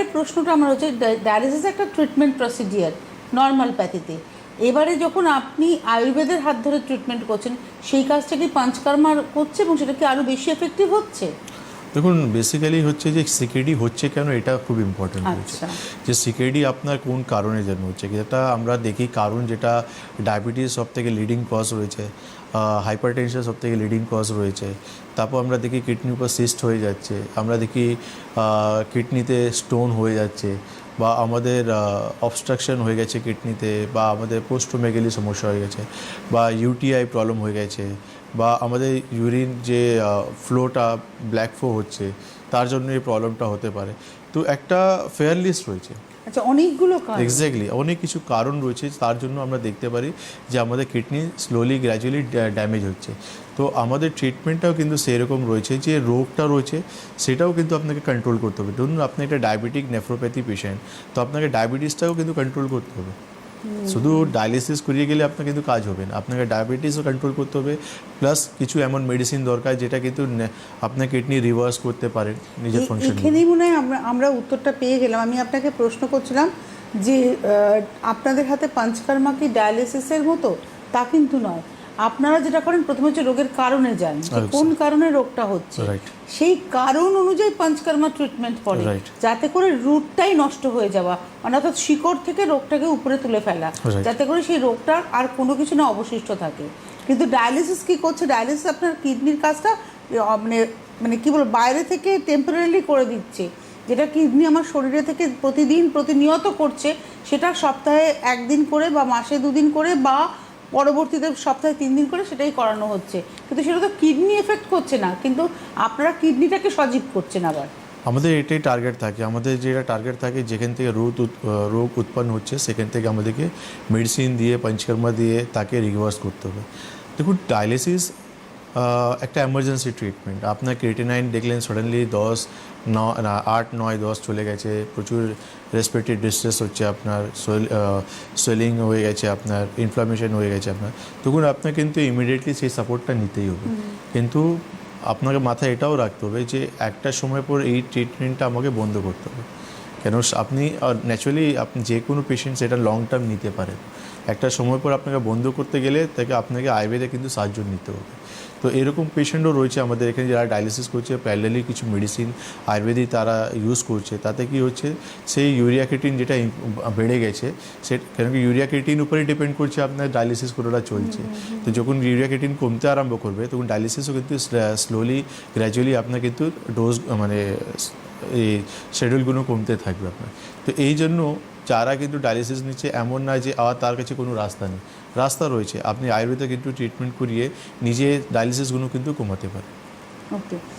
এবারে প্রশ্নটা আমার হচ্ছে ডায়ালিসিস একটা ট্রিটমেন্ট প্রসিডিয়ার নর্মাল প্যাথিতে এবারে যখন আপনি আয়ুর্বেদের হাত ধরে ট্রিটমেন্ট করছেন, সেই কাজটা কি পাঞ্চকর্মা করছে এবং সেটা কি আরও বেশি এফেক্টিভ হচ্ছে? দেখুন বেসিক্যালি হচ্ছে যে সিকেডি হচ্ছে কেন এটা খুব ইম্পর্টেন্ট হচ্ছে যে সিকেডি আপনার কোন কারণে জন্য হচ্ছে যেটা আমরা দেখি কারণ যেটা ডায়াবেটিস সব থেকে লিডিং কজ রয়েছে হাইপার টেনশন সব থেকে লিডিং কজ রয়েছে তারপর আমরা দেখি কিডনির উপর সিস্ট হয়ে যাচ্ছে আমরা দেখি কিডনিতে স্টোন হয়ে যাচ্ছে বা আমাদের অবস্ট্রাকশন হয়ে গেছে কিডনিতে বা আমাদের পোস্টোমেগালি সমস্যা হয়ে গেছে বা ইউটিআই প্রবলেম হয়ে গেছে বা আমাদের ইউরিন যে ফ্লোটা ব্ল্যাক ফ্লো হচ্ছে তার জন্য এই প্রবলেমটা হতে পারে। তো একটা ফেয়ার লিস্ট রয়েছে। আচ্ছা অনেকগুলো এক্স্যাক্টলি অনেক কিছু কারণ রয়েছে তার জন্য আমরা দেখতে পারি যে আমাদের কিডনি স্লোলি গ্র্যাজুয়ালি ড্যামেজ হচ্ছে। তো আমাদের ট্রিটমেন্টটাও কিন্তু সেরকম রয়েছে যে রোগটা রয়েছে সেটাও কিন্তু আপনাকে কন্ট্রোল করতে হবে। ধরুন আপনি একটা ডায়াবেটিক নেফ্রোপ্যাথি পেশেন্ট তো আপনাকে ডায়াবেটিসটাও কিন্তু কন্ট্রোল করতে হবে। শুধু ডায়ালিসিস করিয়ে গেলে আপনার কিন্তু কাজ হবে না। আপনাকে ডায়াবেটিসও কন্ট্রোল করতে হবে প্লাস কিছু এমন মেডিসিন দরকার যেটা কিন্তু আপনার কিডনি রিভার্স করতে পারে নিজের ফাংশন এখানেই মনে হয় আমরা আমরা উত্তরটা পেয়ে গেলাম। আমি আপনাকে প্রশ্ন করছিলাম যে আপনাদের হাতে পাঞ্চকর্মা কি ডায়ালিসিসের মতো? তা কিন্তু নয়। আপনারা যেটা করেন প্রথমে হচ্ছে রোগের কারণে যান। কোন কারণে রোগটা হচ্ছে। সেই কারণ অনুযায়ী পাঞ্চকর্মা ট্রিটমেন্ট করে যাতে করে রুটটাই নষ্ট হয়ে যাওয়া মানে অর্থাৎ শিকড় থেকে রোগটাকে উপরে তুলে ফেলা যাতে করে সেই রোগটার আর কোনো কিছু না অবশিষ্ট থাকে। কিন্তু ডায়ালিসিস কি করছে? ডায়ালিসিস আপনার কিডনির কাজটা মানে মানে কি বলব বাইরে থেকে টেম্পোরারি করে দিচ্ছে। যেটা কিডনি আমার শরীরে থেকে প্রতিদিন প্রতিনিয়ত করছে সেটা সপ্তাহে একদিন করে বা মাসে দুদিন করে বা পরবর্তীতে সপ্তাহে তিন দিন করে সেটাই করানো হচ্ছে। কিন্তু সেটা তো কিডনি এফেক্ট করছে না, কিন্তু আপনারা কিডনিটাকে সজীব করছেন আবার। আমাদের এটাই টার্গেট থাকে। আমাদের যেটা টার্গেট থাকে, যেখান থেকে রোগ রোগ উৎপন্ন হচ্ছে, সেখান থেকে আমাদেরকে মেডিসিন দিয়ে, পঞ্চকর্মা দিয়ে তাকে রিভার্স করতে হবে। দেখুন ডায়ালিসিস একটা এমার্জেন্সি ট্রিটমেন্ট আপনার ক্রিটিনাইন দেখলেন সাডেনলি দশ ন আট নয় দশ চলে গেছে। প্রচুর রেসপিরেটরি ডিস্ট্রেস হচ্ছে আপনার সোয়েলিং হয়ে গেছে আপনার ইনফ্লামেশন হয়ে গেছে আপনার। তখন আপনার কিন্তু ইমিডিয়েটলি সেই সাপোর্টটা নিতেই হবে। কিন্তু আপনাকে মাথায় এটাও রাখতে হবে যে একটা সময় পর এই ট্রিটমেন্টটা আমাকে বন্ধ করতে হবে। কেন আপনি ন্যাচুরালি আপনি যে কোনো পেশেন্ট সেটা লং টার্ম নিতে পারেন। একটা সময় পর আপনাকে বন্ধ করতে গেলে তাকে আপনাকে আয়ুর্বেদে কিন্তু সাহায্য নিতে হবে। তো এরকম পেশেন্টও রয়েছে আমাদের এখানে যারা ডায়ালিসিস করছে প্যারালালি কিছু মেডিসিন আয়ুর্বেদিক তারা ইউজ করছে। তাতে কি হচ্ছে সেই ইউরিয়া ক্রিটিন যেটা বেড়ে গেছে সে কেন কি ইউরিয়া ক্রিটিন উপরে ডিপেন্ড করছে আপনার ডায়ালিসিস কতটা চলছে। তো যখন ইউরিয়া ক্রিটিন কমতে আরম্ভ করবে তখন ডায়ালিসিসও কিন্তু স্লোলি গ্র্যাজুয়ালি আপনার কিন্তু ডোজ মানে এই শেডিউলগুলো কমতে থাকবে আপনার। তো এই জন্য যারা কিন্তু ডায়ালিসিস নিচ্ছে এমন নয় যে আর তার কাছে কোনো রাস্তা নেই। রাস্তা রয়েছে। আপনি আয়ুর্বেদে কিন্তু ট্রিটমেন্ট করিয়ে নিজে ডায়ালিসিসগুলো কিন্তু কমাতে পারেন। ওকে